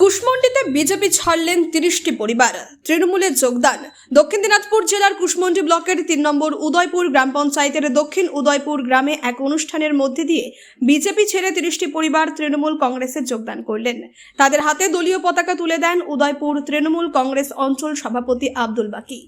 কুশমন্ডিতে BJP ছাড়লেন তিরিশটি পরিবার। তৃণমূলে যোগদান। দক্ষিণ দিনাজপুর জেলার কুশমন্ডি ব্লকের তিন নম্বর উদয়পুর গ্রাম পঞ্চায়েতের দক্ষিণ উদয়পুর গ্রামে এক অনুষ্ঠানের মধ্যে দিয়ে বিজেপি ছেড়ে তিরিশটি পরিবার তৃণমূল কংগ্রেসে যোগদান করলেন। তাদের হাতে দলীয় পতাকা তুলে দেন উদয়পুর তৃণমূল কংগ্রেস অঞ্চল সভাপতি আব্দুল বাকি।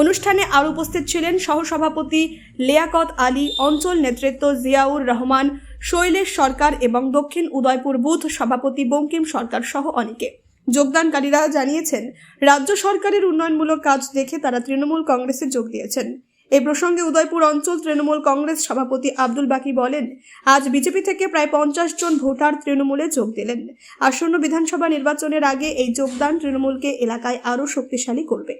অনুষ্ঠানে আরও উপস্থিত ছিলেন সহসভাপতি লিয়াকত আলী, অঞ্চল নেতৃত্ব জিয়াউর রহমান, শৈলেশ সরকার এবং দক্ষিণ উদয়পুর বুথ সভাপতি বঙ্কিম সরকার সহ অনেকে। যোগদানকারীরা জানিয়েছেন, রাজ্য সরকারের উন্নয়নমূলক কাজ দেখে তারা তৃণমূল কংগ্রেসে যোগ দিয়েছেন। এই প্রসঙ্গে উদয়পুর অঞ্চল তৃণমূল কংগ্রেস সভাপতি আব্দুল বাকি বলেন, আজ বিজেপি থেকে প্রায় পঞ্চাশ জন ভোটার তৃণমূলে যোগ দিলেন। আসন্ন বিধানসভা নির্বাচনের আগে এই যোগদান তৃণমূলকে এলাকায় আরও শক্তিশালী করবে।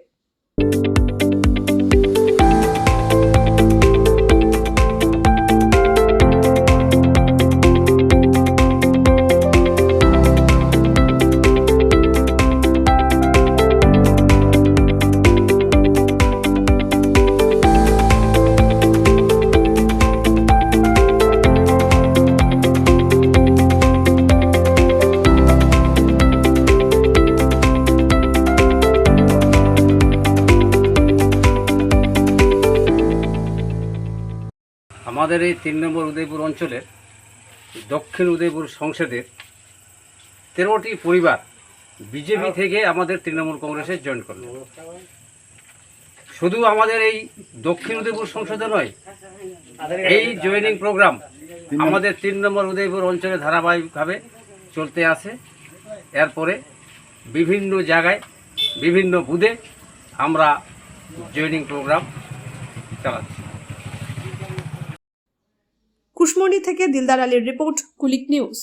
আমাদের এই তিন নম্বর উদয়পুর অঞ্চলের দক্ষিণ উদয়পুর সংসদের তেরোটি পরিবার বিজেপি থেকে আমাদের তৃণমূল কংগ্রেসে জয়েন করল শুধু আমাদের এই দক্ষিণ উদয়পুর সংসদে নয়, এই জয়েনিং প্রোগ্রাম আমাদের তিন নম্বর উদয়পুর অঞ্চলে ধারাবাহিকভাবে চলতে আছে। এরপরে বিভিন্ন জায়গায়, বিভিন্ন বুধে আমরা জয়েনিং প্রোগ্রাম চালাচ্ছি। কুশমন্ডি থেকে দিলদার আলীর রিপোর্ট কুলিক নিউজ।